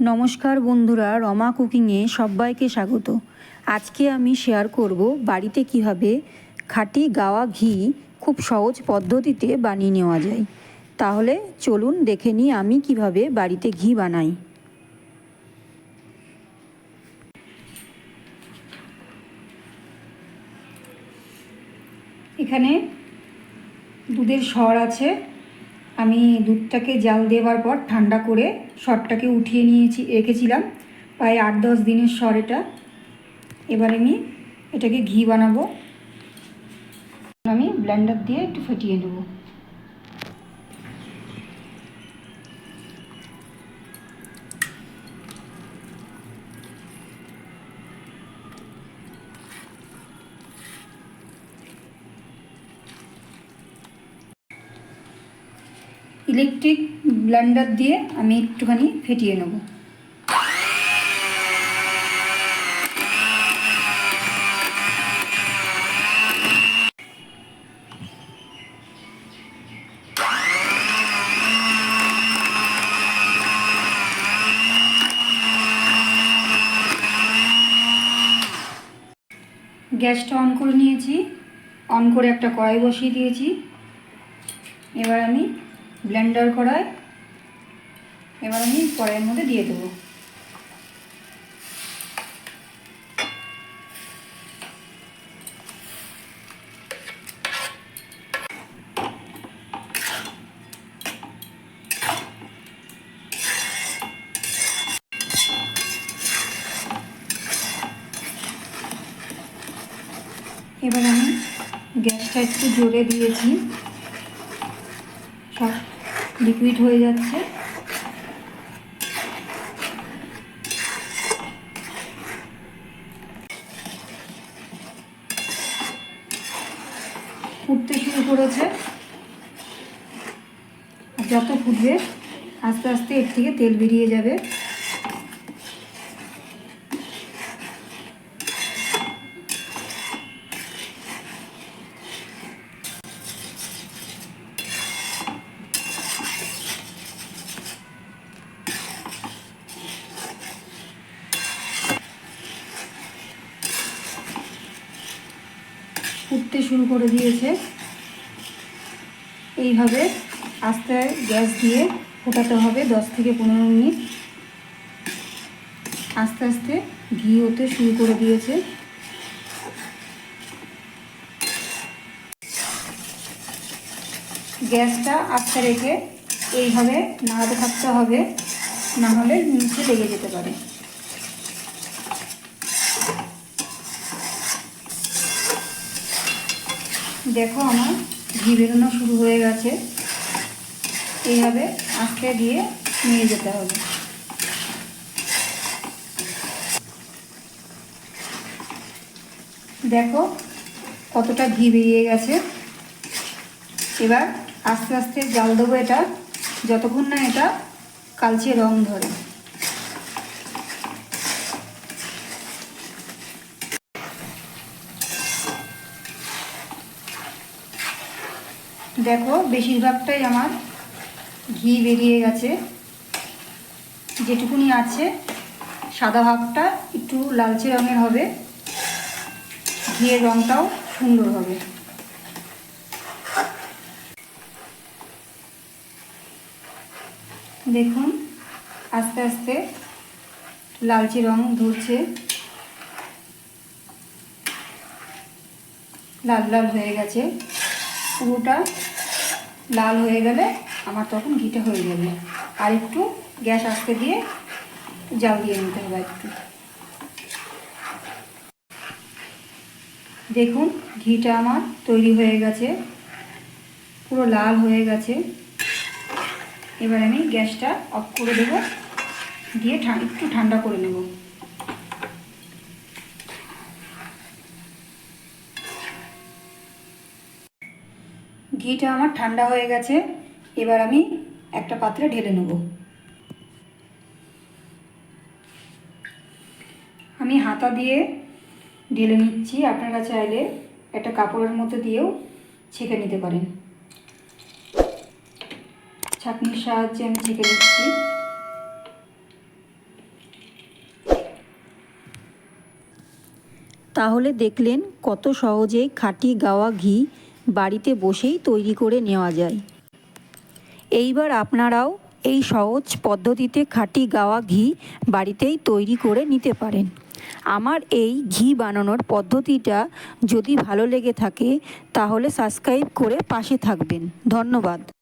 নমস্কার বন্ধুরা, রমা কুকিংয়ে সবাইকে স্বাগত। আজকে আমি শেয়ার করব বাড়িতে কীভাবে খাঁটি গাওয়া ঘি খুব সহজ পদ্ধতিতে বানিয়ে নেওয়া যায়। তাহলে চলুন দেখে নিই আমি কীভাবে বাড়িতে ঘি বানাই। এখানে দুধের সর আছে। আমি দুধটাকে জাল দেওয়ার পর ঠান্ডা করে সরটাকে উঠিয়ে নিয়েছি, রেখেছিলাম। প্রায় আট দশ দিনের সর এটা। এবার আমি এটাকে ঘি বানাবো। আমি ব্লেন্ডার দিয়ে একটু ফেটিয়ে নেব। ইলেকট্রিক ব্লেন্ডার দিয়ে আমি একটুখানি ফেটিয়ে নেব। গ্যাসটা অন করে নিয়েছি। অন করে একটা কড়াই বসিয়ে দিয়েছি। এবার আমি ব্লেন্ডার করায় এবার আমি কড়াইয়ের মধ্যে দিয়ে দেবো। এবার আমি গ্যাসটা একটু জোরে দিয়েছি। সব লিকুইড হয়ে যাচ্ছে। ফুটতে শুরু করেছে। যত ফুটবে, আস্তে আস্তে এর থেকে তেল বেরিয়ে যাবে। ফুটতে শুরু করে দিয়েছে। এইভাবে আস্তে গ্যাস দিয়ে ফোটাতে হবে দশ থেকে পনেরো মিনিট। আস্তে আস্তে ঘি হতে শুরু করে দিয়েছে। গ্যাসটা আস্তে রেখে এইভাবে নাড়াতে থাকতে হবে, না হলে নিচে লেগে যেতে পারে। দেখো আমার ঘি বেরোনো শুরু হয়ে গেছে। এইভাবে আস্তে দিয়ে নিয়ে যেতে হবে। দেখো কতটা ঘি বেরিয়ে গেছে। এবার আস্তে আস্তে জাল দেবো এটা, যতক্ষণ না এটা কালচে রং ধরে। দেখো, বেশিরভাগটাই আমার ঘি বেরিয়ে গেছে। যেটুকুনি আছে, সাদা ভাগটা একটু লালচে রঙের হবে। ঘিয়ের রঙটাও সুন্দর হবে। দেখুন, আস্তে আস্তে লালচে রং ধরছে। লাল লাল হয়ে গেছে। পুরোটা লাল হয়ে গেলে আমার তখন ঘিটা হয়ে যাবে আর একটু গ্যাস আস্তে দিয়ে জাল দিয়ে নিতে হবে একটু। দেখুন, ঘিটা আমার তৈরি হয়ে গেছে। পুরো লাল হয়ে গেছে। এবার আমি গ্যাসটা অফ করে দেবো। দিয়ে একটু ঠান্ডা করে নেব। ঘিটা আমার ঠান্ডা হয়ে গেছে, এবার আমি একটা পাত্রে ঢেলে নেব। আমি হাতা দিয়ে ঢেলে নিচ্ছি, আপনারা চাইলে একটা কাপড়ের মধ্যে দিয়েও ছেঁকে নিতে পারেন। ছাঁকনির সাহায্যে আমি ছেঁকে নিচ্ছি। তাহলে দেখলেন কত সহজে খাঁটি গাওয়া ঘি বাড়িতে বসেই তৈরি করে নেওয়া যায়। এইবার আপনারাও এই সহজ পদ্ধতিতে খাঁটি গাওয়া ঘি বাড়িতেই তৈরি করে নিতে পারেন। আমার এই ঘি বানানোর পদ্ধতিটা যদি ভালো লেগে থাকে, তাহলে সাবস্ক্রাইব করে পাশে থাকবেন। ধন্যবাদ।